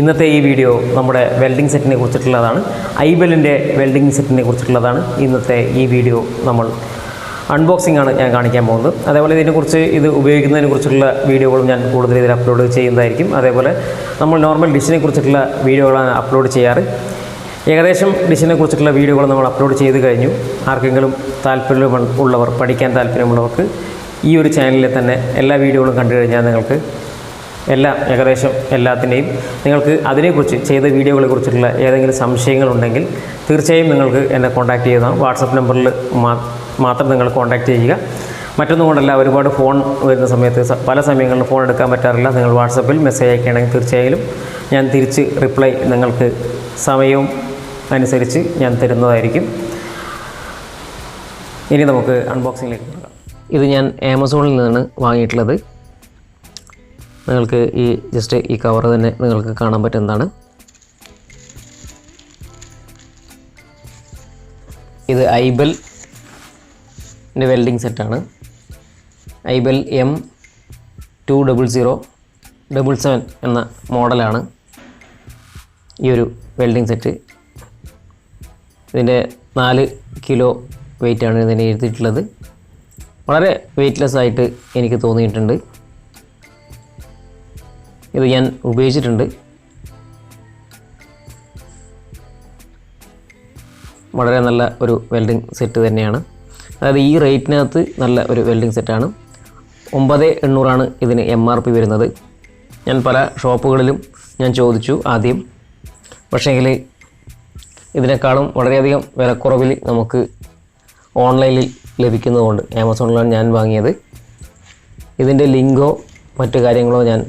ഇന്നത്തെ ഈ വീഡിയോ നമ്മുടെ വെൽഡിംഗ് സെറ്റിനെ കുറിച്ചിട്ടുള്ളതാണ്. ഐബലിന്റെ വെൽഡിംഗ് സെറ്റിനെ കുറിച്ചിട്ടുള്ളതാണ് ഇന്നത്തെ ഈ വീഡിയോ നമ്മൾ അൺബോക്സിംഗ് ആണ് ഞാൻ കാണിക്കാൻ പോകുന്നത്. അതേപോലെ ഇതിനെക്കുറിച്ച് ഇത് ഉപയോഗിക്കുന്നതിനെ കുറിച്ചുള്ള വീഡിയോകളും ഞാൻ കൂടുതൽ ഇതിൽ അപ്ലോഡ് ചെയ്യുന്നതായിരിക്കും. അതേപോലെ നമ്മൾ നോർമൽ ഡിഷിനെ കുറിച്ചിട്ടുള്ള വീഡിയോകളാണ് അപ്ലോഡ് ചെയ്യാറ്. ഏകദേശം ഡിഷിനെ കുറിച്ചിട്ടുള്ള വീഡിയോകൾ നമ്മൾ അപ്ലോഡ് ചെയ്ത് കഴിഞ്ഞു. ആർക്കെങ്കിലും താല്പര്യം ഉള്ളവർ പഠിക്കാൻ താല്പര്യമുള്ളവർക്ക് ഈ ഒരു ചാനലിൽ തന്നെ എല്ലാ വീഡിയോകളും കണ്ടു കഴിഞ്ഞാൽ നിങ്ങൾക്ക് എല്ലാം ഏകദേശം എല്ലാത്തിന്റെയും നിങ്ങൾക്ക് അതിനെക്കുറിച്ച് ചെയ്ത വീഡിയോകളെ കുറിച്ചിട്ടുള്ള ഏതെങ്കിലും സംശയങ്ങളുണ്ടെങ്കിൽ തീർച്ചയായും നിങ്ങൾക്ക് എന്നെ കോൺടാക്ട് ചെയ്യുന്നതാണ് വാട്സപ്പ് നമ്പറിൽ മാത്രം നിങ്ങൾ കോൺടാക്ട് ചെയ്യുക. മറ്റൊന്നും കൊണ്ടല്ല ഒരുപാട് ഫോൺ വരുന്ന സമയത്ത് പല സമയങ്ങളിലും ഫോൺ എടുക്കാൻ പറ്റാറില്ല. നിങ്ങൾ വാട്സപ്പിൽ മെസ്സേജ് അയക്കുകയാണെങ്കിൽ തീർച്ചയായും ഞാൻ തിരിച്ച് റിപ്ലൈ നിങ്ങൾക്ക് സമയവും അനുസരിച്ച് ഞാൻ തരുന്നതായിരിക്കും. ഇനി നമുക്ക് അൺബോക്സിങ്ങിലേക്ക് ഇത് ഞാൻ ആമസോണിൽ നിന്നാണ് വാങ്ങിയിട്ടുള്ളത്. നിങ്ങൾക്ക് ഈ ജസ്റ്റ് ഈ കവർ തന്നെ നിങ്ങൾക്ക് കാണാൻ പറ്റുന്നതാണ്. ഇത് ഐബൽ വെൽഡിംഗ് സെറ്റാണ് Ibell M two double zero double seven എന്ന മോഡലാണ് ഈ ഒരു വെൽഡിംഗ് സെറ്റ് ഇതിന്റെ നാല് കിലോ വെയിറ്റാണ് ഇതിനെ എഴുതിയിട്ടുള്ളത്. വളരെ വെയ്റ്റ്ലെസ് ആയിട്ട് എനിക്ക് തോന്നിയിട്ടുണ്ട്. ഇത് ഞാൻ ഉപയോഗിച്ചിട്ടുണ്ട്. വളരെ നല്ല ഒരു വെൽഡിംഗ് സെറ്റ് തന്നെയാണ്. അതായത് ഈ റേറ്റിനകത്ത് നല്ല ഒരു വെൽഡിംഗ് സെറ്റാണ് ഒമ്പത് എണ്ണൂറാണ് ഇതിന് എം ആർ പി വരുന്നത്. ഞാൻ പല ഷോപ്പുകളിലും ഞാൻ ചോദിച്ചു ആദ്യം. പക്ഷേങ്കിൽ ഇതിനേക്കാളും വളരെയധികം വിലക്കുറവിൽ നമുക്ക് ഓൺലൈനിൽ ലഭിക്കുന്നതുകൊണ്ട് ആമസോണിലാണ് ഞാൻ വാങ്ങിയത്. ഇതിന്റെ ലിങ്കോ മറ്റു കാര്യങ്ങളോ ഞാൻ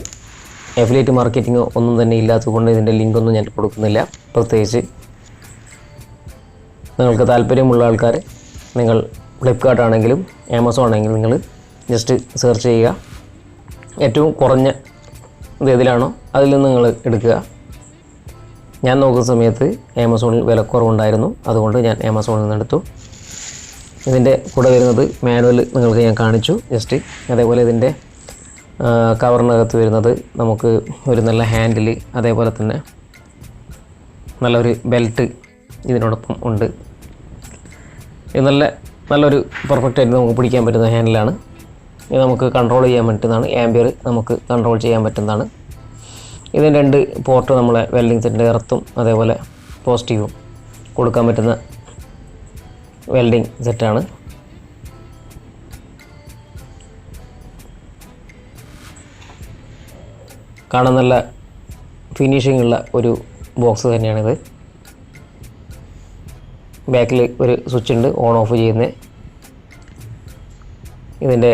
അഫിലിയേറ്റ് മാർക്കറ്റിംഗ് ഒന്നും തന്നെ ഇല്ലാത്തതുകൊണ്ട് ഇതിന്റെ ലിങ്കൊന്നും ഞാൻ കൊടുക്കുന്നില്ല. പ്രത്യേകിച്ച് നിങ്ങൾക്ക് താല്പര്യമുള്ള ആൾക്കാർ നിങ്ങൾ ഫ്ലിപ്കാർട്ട് ആണെങ്കിലും ആമസോൺ ആണെങ്കിലും നിങ്ങൾ ജസ്റ്റ് സെർച്ച് ചെയ്യുക. ഏറ്റവും കുറഞ്ഞ ഇത് അതിൽ നിന്ന് നിങ്ങൾ എടുക്കുക. ഞാൻ നോക്കുന്ന സമയത്ത് ആമസോണിൽ വിലക്കുറവുണ്ടായിരുന്നു. അതുകൊണ്ട് ഞാൻ ആമസോണിൽ നിന്ന് എടുത്തു. ഇതിന്റെ കൂടെ വരുന്നത് മാനുവൽ നിങ്ങൾക്ക് ഞാൻ കാണിച്ചു. ജസ്റ്റ് അതേപോലെ ഇതിന്റെ കവറിനകത്ത് വരുന്നത് നമുക്ക് ഒരു നല്ല ഹാൻഡിൽ അതേപോലെ തന്നെ നല്ലൊരു ബെൽറ്റ് ഇതിനോടൊപ്പം ഉണ്ട്. ഇത് നല്ല നല്ലൊരു പെർഫെക്റ്റ് ആയിട്ട് നമുക്ക് പിടിക്കാൻ പറ്റുന്ന ഹാൻഡിലാണ് ഇത് നമുക്ക് കൺട്രോൾ ചെയ്യാൻ പറ്റുന്നതാണ്. ആംബിയർ നമുക്ക് കൺട്രോൾ ചെയ്യാൻ പറ്റുന്നതാണ്. ഇതിന് രണ്ട് പോർട്ട് നമ്മളെ വെൽഡിംഗ് സെറ്റിന്റെ ഇറത്തും അതേപോലെ പോസിറ്റീവും കൊടുക്കാൻ പറ്റുന്ന വെൽഡിംഗ് സെറ്റാണ് കാണാൻ നല്ല ഫിനിഷിംഗ് ഉള്ള ഒരു ബോക്സ് തന്നെയാണിത്. ബാക്കിൽ ഒരു സ്വിച്ച് ഉണ്ട് ഓൺ ഓഫ് ചെയ്യുന്നത്. ഇതിന്റെ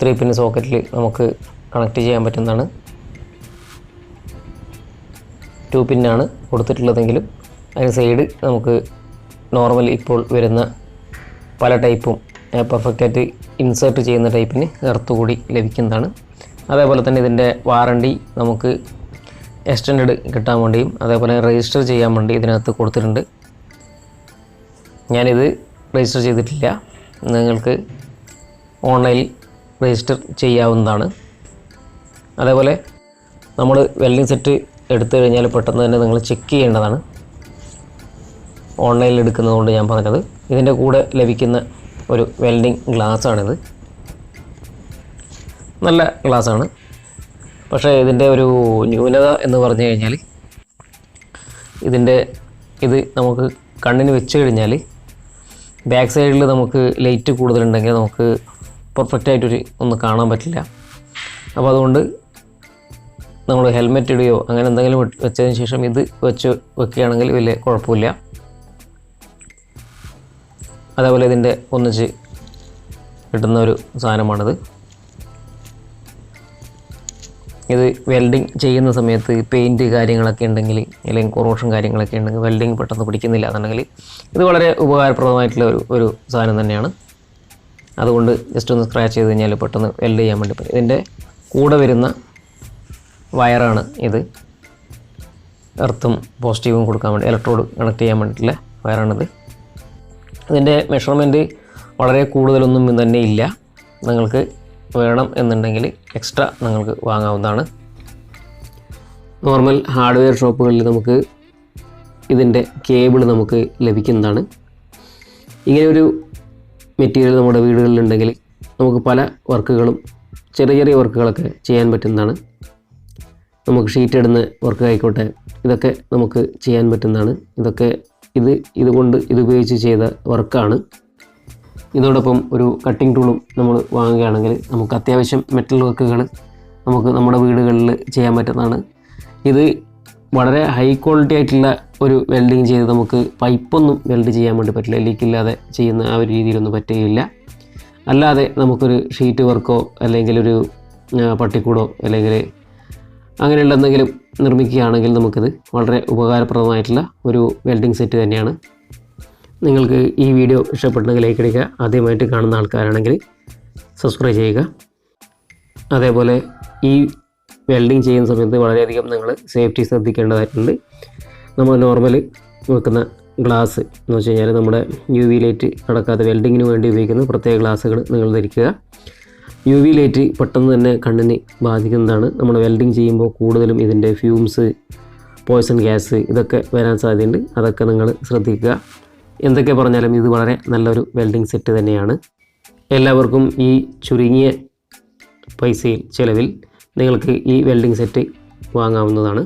ത്രീ പിൻ സോക്കറ്റിൽ നമുക്ക് കണക്ട് ചെയ്യാൻ പറ്റുന്നതാണ്. ടു പിന്നാണ് കൊടുത്തിട്ടുള്ളതെങ്കിലും അതിന് സൈഡ് നമുക്ക് നോർമൽ ഇപ്പോൾ വരുന്ന പല ടൈപ്പും പെർഫെക്റ്റായിട്ട് ഇൻസേർട്ട് ചെയ്യുന്ന ടൈപ്പിന് എർത്ത് കൂടി ലഭിക്കുന്നതാണ്. അതേപോലെ തന്നെ ഇതിന്റെ വാറണ്ടി നമുക്ക് എക്സ്റ്റൻഡ് കിട്ടാൻ വേണ്ടിയും അതേപോലെ രജിസ്റ്റർ ചെയ്യാൻ വേണ്ടി ഇതിനകത്ത് കൊടുത്തിട്ടുണ്ട്. ഞാനിത് രജിസ്റ്റർ ചെയ്തിട്ടില്ല. നിങ്ങൾക്ക് ഓൺലൈനിൽ രജിസ്റ്റർ ചെയ്യാവുന്നതാണ്. അതേപോലെ നമ്മൾ വെൽഡിംഗ് സെറ്റ് എടുത്തു കഴിഞ്ഞാൽ പെട്ടെന്ന് തന്നെ നിങ്ങൾ ചെക്ക് ചെയ്യേണ്ടതാണ്. ഓൺലൈനിൽ എടുക്കുന്നതുകൊണ്ട് ഞാൻ പറഞ്ഞത്. ഇതിന്റെ കൂടെ ലഭിക്കുന്ന ഒരു വെൽഡിംഗ് ഗ്ലാസ്സാണിത് നല്ല ഗ്ലാസ്സാണ്. പക്ഷേ ഇതിന്റെ ഒരു ന്യൂനത എന്ന് പറഞ്ഞു കഴിഞ്ഞാൽ ഇതിന്റെ ഇത് നമുക്ക് കണ്ണിന് വെച്ച് കഴിഞ്ഞാൽ ബാക്ക് സൈഡിൽ നമുക്ക് ലൈറ്റ് കൂടുതലുണ്ടെങ്കിൽ നമുക്ക് പെർഫെക്റ്റ് ആയിട്ടൊരു ഒന്ന് കാണാൻ പറ്റില്ല. അപ്പോൾ അതുകൊണ്ട് നമ്മൾ ഹെൽമെറ്റ് ഇടുകയോ അങ്ങനെ എന്തെങ്കിലും വെച്ചതിന് ശേഷം ഇത് വെച്ച് വെക്കുകയാണെങ്കിൽ വലിയ കുഴപ്പമില്ല. അതേപോലെ ഇതിന്റെ ഒന്നിച്ച് കിട്ടുന്ന ഒരു സാധനമാണിത്. ഇത് വെൽഡിങ് ചെയ്യുന്ന സമയത്ത് പെയിന്റ് കാര്യങ്ങളൊക്കെ ഉണ്ടെങ്കിൽ അല്ലെങ്കിൽ കൊറോഷൻ കാര്യങ്ങളൊക്കെ ഉണ്ടെങ്കിൽ വെൽഡിങ് പെട്ടെന്ന് പിടിക്കുന്നില്ല എന്നുണ്ടെങ്കിൽ ഇത് വളരെ ഉപകാരപ്രദമായിട്ടുള്ള ഒരു ഒരു സാധനം തന്നെയാണ്. അതുകൊണ്ട് ജസ്റ്റ് ഒന്ന് സ്ക്രാച്ച് ചെയ്ത് കഴിഞ്ഞാൽ പെട്ടെന്ന് വെൽഡ് ചെയ്യാൻ വേണ്ടി പറ്റും. ഇതിന്റെ കൂടെ വരുന്ന വയറാണ് ഇത്. എർത്തും പോസിറ്റീവും കൊടുക്കാൻ വേണ്ടി ഇലക്ട്രോഡ് കണക്ട് ചെയ്യാൻ വേണ്ടിയിട്ടുള്ള വയറാണിത്. ഇതിന്റെ മെഷർമെന്റ് വളരെ കൂടുതലൊന്നും തന്നെ ഇല്ല. നിങ്ങൾക്ക് വേണം എന്നുണ്ടെങ്കിൽ എക്സ്ട്രാ നിങ്ങൾക്ക് വാങ്ങാവുന്നതാണ്. നോർമൽ ഹാർഡ്വെയർ ഷോപ്പുകളിൽ നമുക്ക് ഇതിന്റെ കേബിൾ നമുക്ക് ലഭിക്കുന്നതാണ്. ഇങ്ങനെ ഒരു മെറ്റീരിയൽ നമ്മുടെ വീടുകളിലുണ്ടെങ്കിൽ നമുക്ക് പല വർക്കുകളും ചെറിയ ചെറിയ വർക്കുകളൊക്കെ ചെയ്യാൻ പറ്റുന്നതാണ്. നമുക്ക് ഷീറ്റ് ഇടുന്ന വർക്ക് ആയിക്കോട്ടെ ഇതൊക്കെ നമുക്ക് ചെയ്യാൻ പറ്റുന്നതാണ്. ഇതൊക്കെ ഇത് ഇതുകൊണ്ട് ഇതുപയോഗിച്ച് ചെയ്ത വർക്കാണ് ഇതോടൊപ്പം ഒരു കട്ടിംഗ് ടൂളും നമ്മൾ വാങ്ങുകയാണെങ്കിൽ നമുക്ക് അത്യാവശ്യം മെറ്റൽ വർക്കുകൾ നമുക്ക് നമ്മുടെ വീടുകളിൽ ചെയ്യാൻ പറ്റുന്നതാണ്. ഇത് വളരെ ഹൈ ക്വാളിറ്റി ആയിട്ടുള്ള ഒരു വെൽഡിങ് ചെയ്ത് നമുക്ക് പൈപ്പൊന്നും വെൽഡ് ചെയ്യാൻ വേണ്ടി പറ്റില്ല. ലീക്കില്ലാതെ ചെയ്യുന്ന ആ ഒരു രീതിയിലൊന്നും പറ്റുകയില്ല. അല്ലാതെ നമുക്കൊരു ഷീറ്റ് വർക്കോ അല്ലെങ്കിൽ ഒരു പട്ടിക്കൂടോ അല്ലെങ്കിൽ അങ്ങനെയുള്ള എന്തെങ്കിലും നിർമ്മിക്കുകയാണെങ്കിൽ നമുക്കിത് വളരെ ഉപകാരപ്രദമായിട്ടുള്ള ഒരു വെൽഡിംഗ് സെറ്റ് തന്നെയാണ്. നിങ്ങൾക്ക് ഈ വീഡിയോ ഇഷ്ടപ്പെട്ടെങ്കിൽ ലൈക്ക് അടിക്കുക ആദ്യമായിട്ട് കാണുന്ന ആൾക്കാരാണെങ്കിൽ സബ്സ്ക്രൈബ് ചെയ്യുക. അതേപോലെ ഈ വെൽഡിങ് ചെയ്യുന്ന സമയത്ത് വളരെയധികം നിങ്ങൾ സേഫ്റ്റി ശ്രദ്ധിക്കേണ്ടതായിട്ടുണ്ട്. നമ്മൾ നോർമൽ വെക്കുന്ന ഗ്ലാസ് എന്ന് വെച്ച് കഴിഞ്ഞാൽ നമ്മുടെ യു വി ലൈറ്റ് കടക്കാത്ത വെൽഡിങ്ങിന് വേണ്ടി ഉപയോഗിക്കുന്ന പ്രത്യേക ഗ്ലാസ്സുകൾ നിങ്ങൾ ധരിക്കുക. യു വി ലൈറ്റ് പെട്ടെന്ന് തന്നെ കണ്ണിന് ബാധിക്കുന്നതാണ്. നമ്മൾ വെൽഡിങ് ചെയ്യുമ്പോൾ കൂടുതലും ഇതിന്റെ ഫ്യൂംസ് പോയ്സൺ ഗ്യാസ് ഇതൊക്കെ വരാൻ സാധ്യതയുണ്ട്. അതൊക്കെ നിങ്ങൾ ശ്രദ്ധിക്കുക. എന്തൊക്കെ പറഞ്ഞാലും ഇത് വളരെ നല്ലൊരു വെൽഡിംഗ് സെറ്റ് തന്നെയാണ്. എല്ലാവർക്കും ഈ ചുരുങ്ങിയ പൈസയിൽ ചിലവിൽ നിങ്ങൾക്ക് ഈ വെൽഡിംഗ് സെറ്റ് വാങ്ങാവുന്നതാണ്.